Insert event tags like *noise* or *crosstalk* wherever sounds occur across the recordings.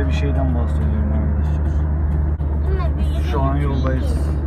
Şöyle bir şeyden bahsediyorum arkadaşlar. Şu an yoldayız.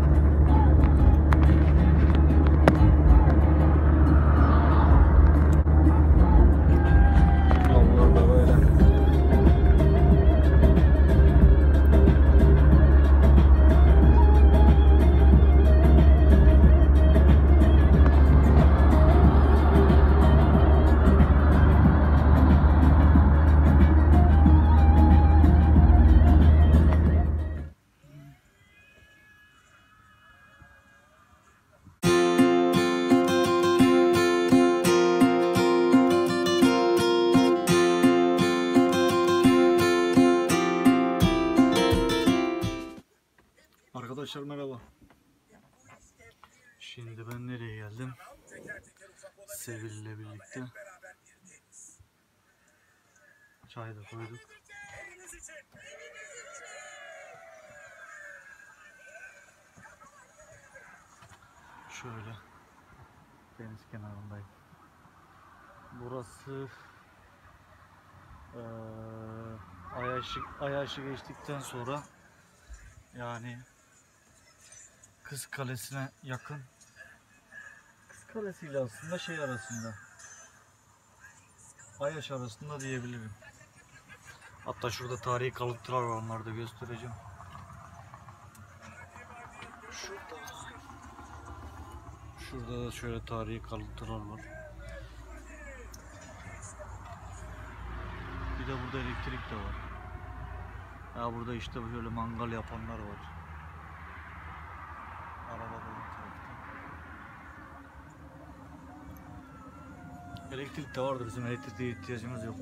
Şimdi ben nereye geldim? Sevil'le birlikte. Çay da koyduk. Şöyle deniz kenarındayım. Burası eee Ayaşı, Ayaşı geçtikten sonra yani Kız Kalesi'ne yakın. İle aslında şey arasında. Ayaş arasında diyebilirim. Hatta şurada tarihi kalıntılar var onları da göstereceğim. Şurada. Şurada da şöyle tarihi kalıntılar var. Bir de burada elektrik de var. Ya burada işte böyle mangal yapanlar var. Araba da ön tarafta. Elektrik de vardı bizim elektriğe ihtiyacımız yok.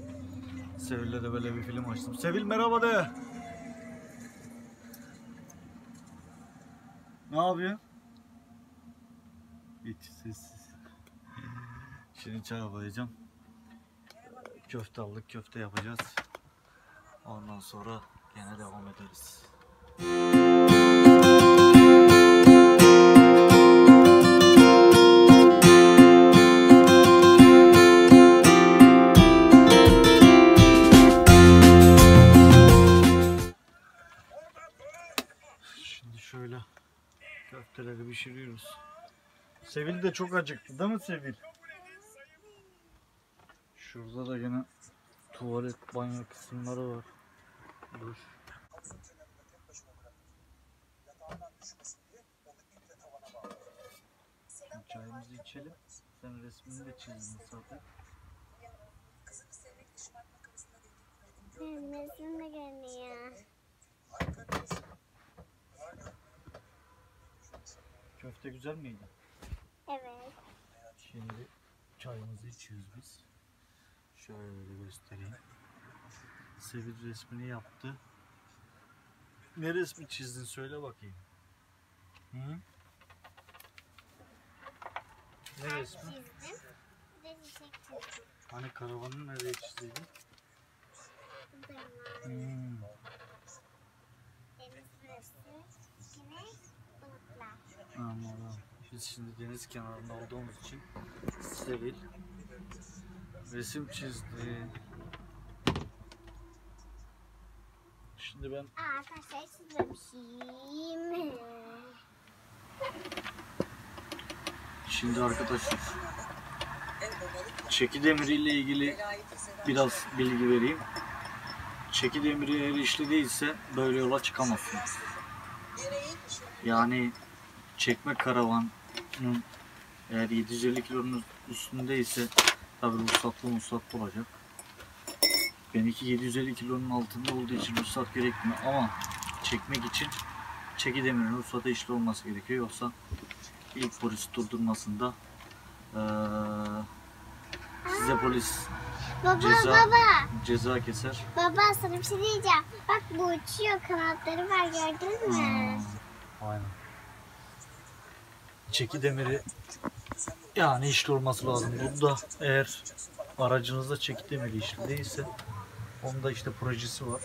Sevil'le de böyle bir film açtım. Sevil merhaba de. Ne yapıyor? Hiç sessiz. Şimdi çay koyacağım. Köfte aldık, köfte yapacağız. Ondan sonra gene devam ederiz. Köfteleri pişiriyoruz. Sevil de çok acıktı değil mi Sevil? Şurada da yine tuvalet banyo kısımları var. Dur. Çayımızı içelim. Sen resmini de çizdin zaten. Benim resim de görünüyor. Köfte güzel miydi? Evet. Şimdi çayımızı içiyoruz biz. Şöyle göstereyim. Sevil resmini yaptı. Ne resmi çizdin söyle bakayım. Hı? Ne resmi? Çizdim. Çiçek. Hani karavanı nereye çizdiydin? Hmm. Deniz burası. Güneş, bulutlar. Anladım. Biz şimdi deniz kenarında olduğumuz için Sevil resim çizdi. Şimdi ben arkadaşlar çizmemişim. Şimdi arkadaşlar çeki demiri ile ilgili biraz bilgi vereyim. Çeki demiri eğer işli değilse böyle yola çıkamazsınız. Yani çekme karavanın eğer 750 kilonun üstündeyse tabi ruhsatlı ruhsatlı olacak. Benimki 750 kilonun altında olduğu için ruhsat gerekmiyor ama çekmek için çeki demirin ruhsatı işli olması gerekiyor yoksa ilk polis durdurmasında eee, size polis Baba Ceza. baba. ceza keser. Baba sana bir şey diyeceğim. Bak bu uçuyor kanatları var gördün mü? Aa, aynen. Çeki demiri yani işli olması lazım. Bunda eğer aracınızda çeki demiri işli değilse onda işte projesi var.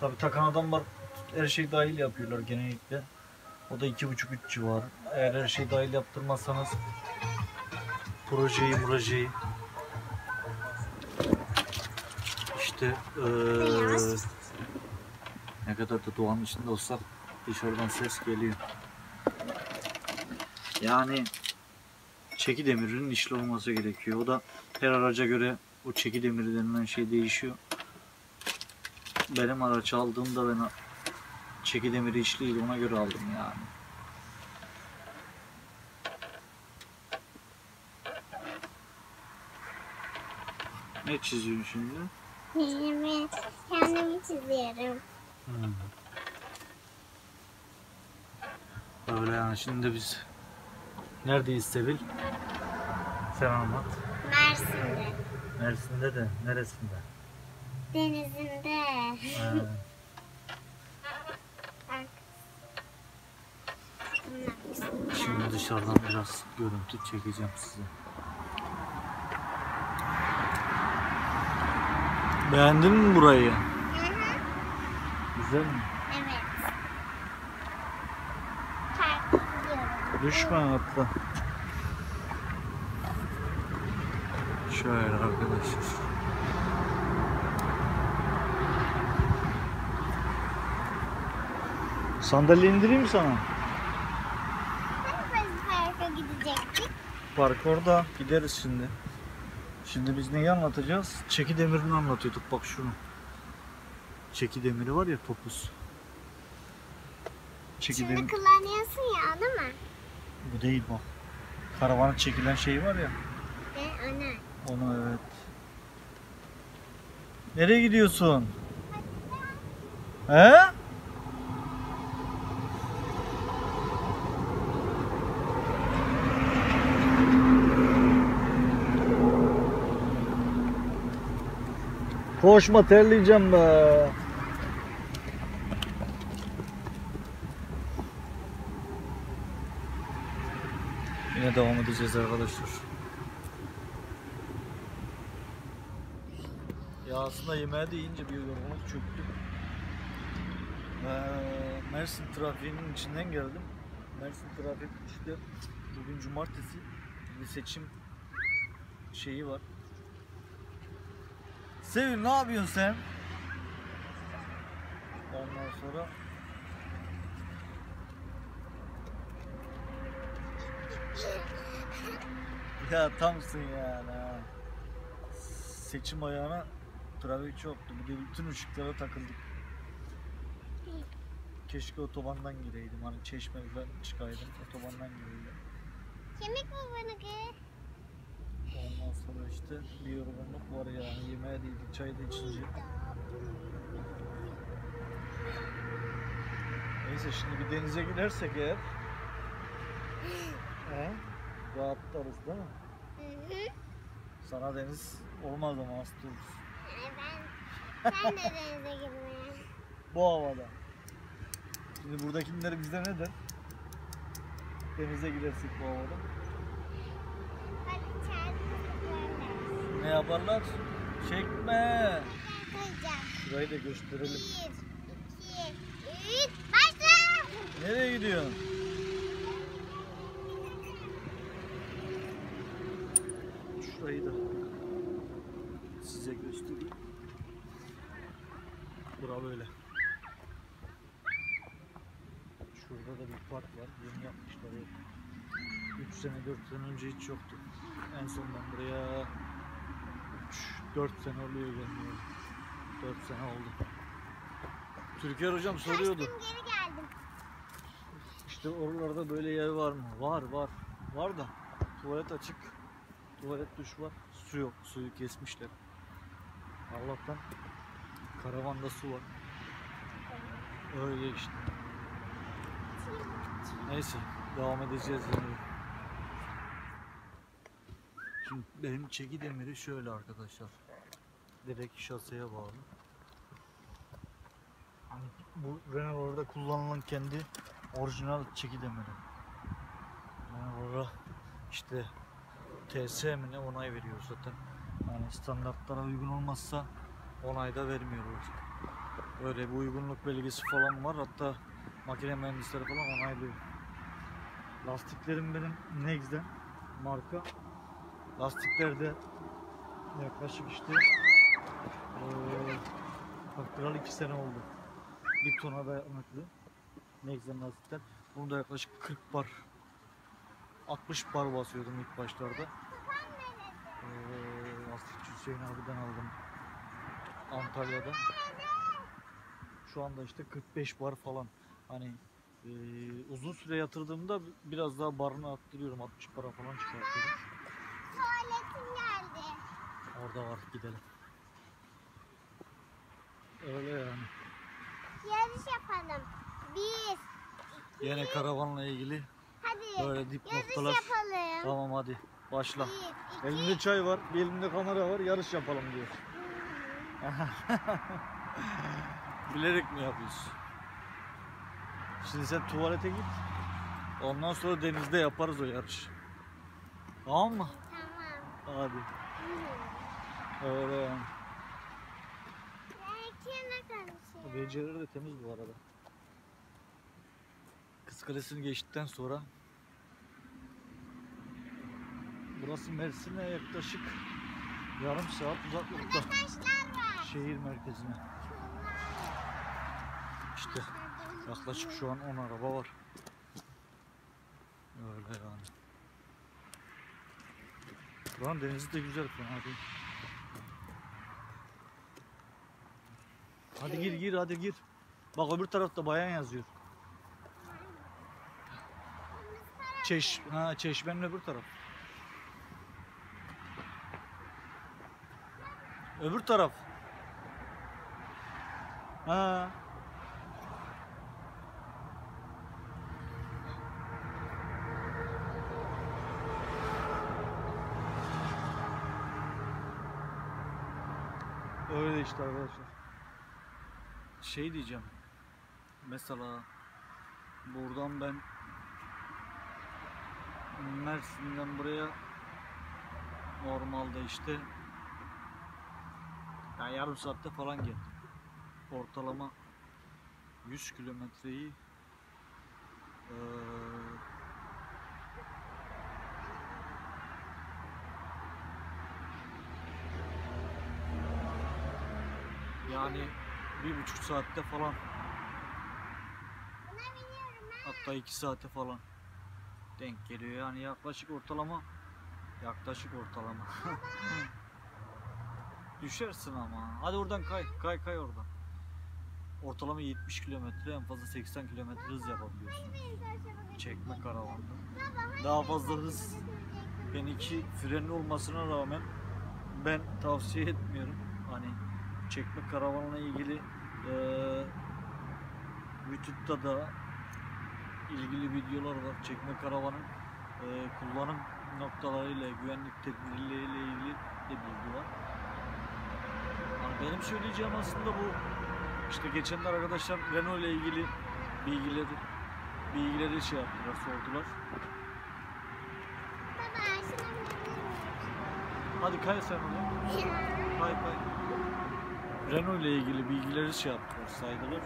Tabi takan adamlar her şey dahil yapıyorlar genellikle. O da iki buçuk üç civarı. Eğer her şey dahil yaptırmazsanız projeyi projeyi işte eee, ne kadar da doğanın içinde olsak dışarıdan ses geliyor. Yani çeki demirinin işli olması gerekiyor. O da her araca göre o çeki demiri denilen şey değişiyor. Benim araç aldığımda ben çeki demiri işliydi ona göre aldım yani. Ne çiziyorsun şimdi? Kendimi, kendimi çiziyorum. Öyle yani şimdi biz neredeyiz Sevil? Sen anlat. Mersin'de. Mersin'de de neresinde? Denizinde. Ha, şimdi dışarıdan biraz görüntü çekeceğim size. Beğendin mi burayı? Hı hı. Güzel mi? Evet. Park gidiyorum. Düşme atla. Şöyle arkadaşlar. Sandalye indireyim mi sana? Hani biz parka gidecektik? Park orada. Gideriz şimdi. Şimdi biz neyi anlatacağız? Çeki demirini anlatıyorduk bak şunu. Çeki demiri var ya topuz. Çeki Şimdi demiri. kullanıyorsun ya değil mi? Bu değil bak. Karavana çekilen şey var ya. Ve ana. Onu evet. Nereye gidiyorsun? He? Koşma terleyeceğim be. Devam edeceğiz arkadaşlar. Ya aslında yemeğe de yiyince bir yorgunluk çöktü. Ee, Mersin trafiğinin içinden geldim. Mersin trafik işte bugün cumartesi bir seçim şeyi var. Sevil ne yapıyorsun sen? Ondan sonra ya tamsın yani ha. Seçim ayağına trafik çoktu. Bir de bütün ışıklara takıldık. Keşke otobandan gireydim. Hani çeşmeden çıkaydım. Otobandan gireydim. Kemik mi bana kız? Ondan sonra işte bir yorgunluk var yani. Yemeğe de yedik, çay da içince. Neyse şimdi bir denize gidersek eğer *gasps* He? Rahatlarız değil mi? Sana deniz olmaz ama olursun. Ay Ben, ben de denize girmeye. Bu havada. Şimdi buradakiler bize ne der? Denize gidersek bu havada. Ne yaparlar? Çekme. Şurayı da gösterelim. Bir, iki, üç, başla. Nereye gidiyorsun? Şurayı da size göstereyim. Bura böyle. Şurada da bir park var. Yeni yapmışlar. 3 sene 4 sene önce hiç yoktu. En son ben buraya 3-4 sene oluyor gelmiyorum. 4 sene oldu. Türker hocam soruyordu. Kaçtım geri geldim. İşte oralarda böyle yer var mı? Var var. Var da tuvalet açık. Tuvalet duş var. Su yok. Suyu kesmişler. Allah'tan karavanda su var. Öyle işte. Neyse devam edeceğiz yani. Şimdi benim çeki demiri şöyle arkadaşlar. Direkt şaseye bağlı. Hani bu Renault'larda kullanılan kendi orijinal çeki demiri. Renault'lara işte TS mi ne onay veriyor zaten. Yani standartlara uygun olmazsa onay da vermiyorlar. Böyle bir uygunluk belgesi falan var. Hatta makine mühendisleri falan onaylıyor. Lastiklerim benim Nex'den marka. Lastiklerde yaklaşık işte eee Kral 2 sene oldu. Bir tona dayanıklı. Nexen lastikler. Bunu da yaklaşık 40 bar 60 bar basıyordum ilk başlarda. Ee, lastikçi Hüseyin abiden aldım. Antalya'da. Şu anda işte 45 bar falan. Hani ee, uzun süre yatırdığımda biraz daha barını arttırıyorum. 60 para falan çıkartıyorum. Tuvaletim geldi. Orada var gidelim. Öyle yani. Yarış yapalım. Bir. Yine karavanla ilgili Hadi. böyle dip Yarış noktalar. yapalım. Tamam hadi başla. Bir, iki. Elimde çay var, bir elimde kamera var, yarış yapalım diyor. *laughs* Bilerek mi yapıyorsun? Şimdi sen tuvalete git. Ondan sonra denizde yaparız o yarışı. Tamam mı? Tamam. Hadi. Öyle yani. Konuşuyor? Pencereleri de temiz bu arada. Kız Kalesi'ni geçtikten sonra Burası Mersin'e yaklaşık yarım saat uzaklıkta şehir merkezine. İşte yaklaşık şu an 10 araba var. Öyle yani. Buranın denizi de güzel fena değil. Hadi gir gir hadi gir. Bak öbür tarafta bayan yazıyor. Çeş, ha çeşmenin öbür taraf. Öbür taraf. Ha. Öyle işte arkadaşlar. Şey diyeceğim. Mesela buradan ben Mersin'den buraya normalde işte yani yarım saatte falan geldim. Ortalama 100 kilometreyi eee, yani bir buçuk saatte falan. Hatta iki saate falan denk geliyor. Yani yaklaşık ortalama yaklaşık ortalama. *laughs* Düşersin ama. Hadi oradan kay kay kay oradan. Ortalama 70 kilometre en fazla 80 kilometre hız yapabiliyorsun. Çekme karavanda. Daha fazla hız benimki frenli olmasına rağmen ben tavsiye etmiyorum. Hani çekme karavanla ilgili eee YouTube'da da ilgili videolar var. Çekme karavanın eee, kullanım noktalarıyla, güvenlik tedbirleriyle ilgili de bilgi var. Hani benim söyleyeceğim aslında bu işte geçenler arkadaşlar Renault ile ilgili bilgileri bilgileri şey yaptılar, sordular. Hadi kay sen onu. Kay kay. Renault ile ilgili bilgileri şey yaptılar, saydılar.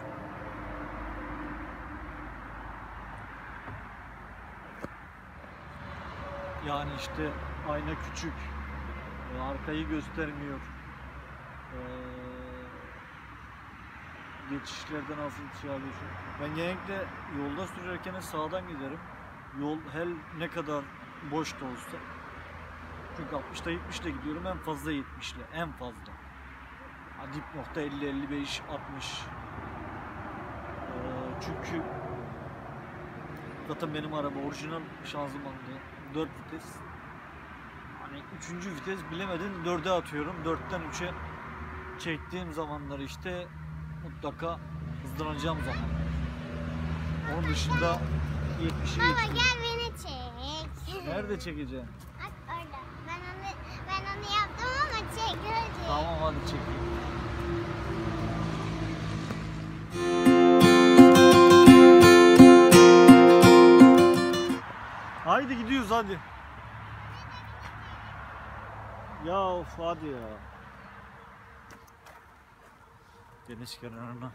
Yani işte ayna küçük, e, arkayı göstermiyor. Ee, geçişlerde nasıl şey alıyorsun? Ben genellikle yolda sürerken sağdan giderim. Yol her ne kadar boş da olsa. Çünkü 60'ta 70'te gidiyorum en fazla 70'le en fazla. Dip nokta 50 55 60. Ee, çünkü zaten benim araba orijinal şanzımanlı 4 vites. Hani 3. vites bilemedin 4'e atıyorum. 4'ten 3'e çektiğim zamanlar işte mutlaka hızlanacağım zamanlar. Onun dışında 70'i Baba geçtim. gel beni çek. Nerede çekeceğim? Bak orada. Ben onu, ben onu yaptım ama çek hadi. Tamam hadi çekeyim. Hadi. Ya of hadi ya. Deniz kenarına.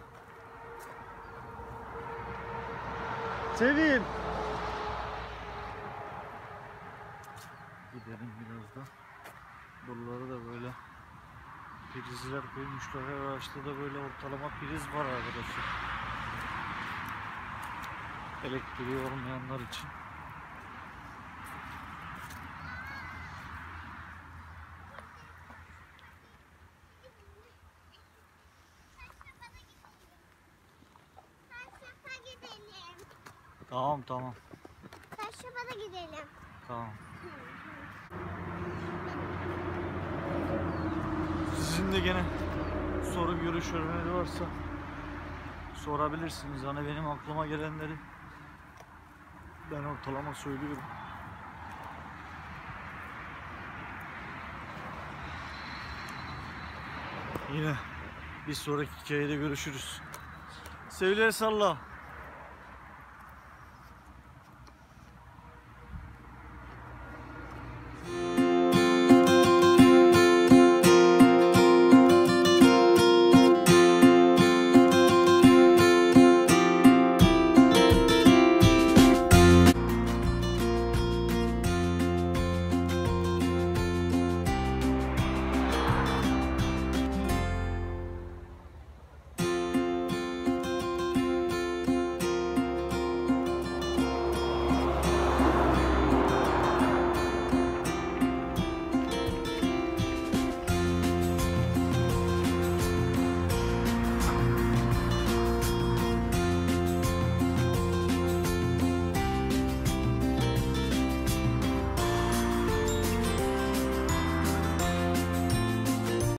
Sevin. Gidelim biraz da. Buraları da böyle prizler koymuşlar. Her araçta da böyle ortalama priz var arkadaşlar. Elektriği olmayanlar için. Tamam tamam. Taşrapa da gidelim. Tamam. De gene soru görüş öneri varsa sorabilirsiniz. Hani benim aklıma gelenleri ben ortalama söylüyorum. Yine bir sonraki hikayede görüşürüz. Sevgiler salla.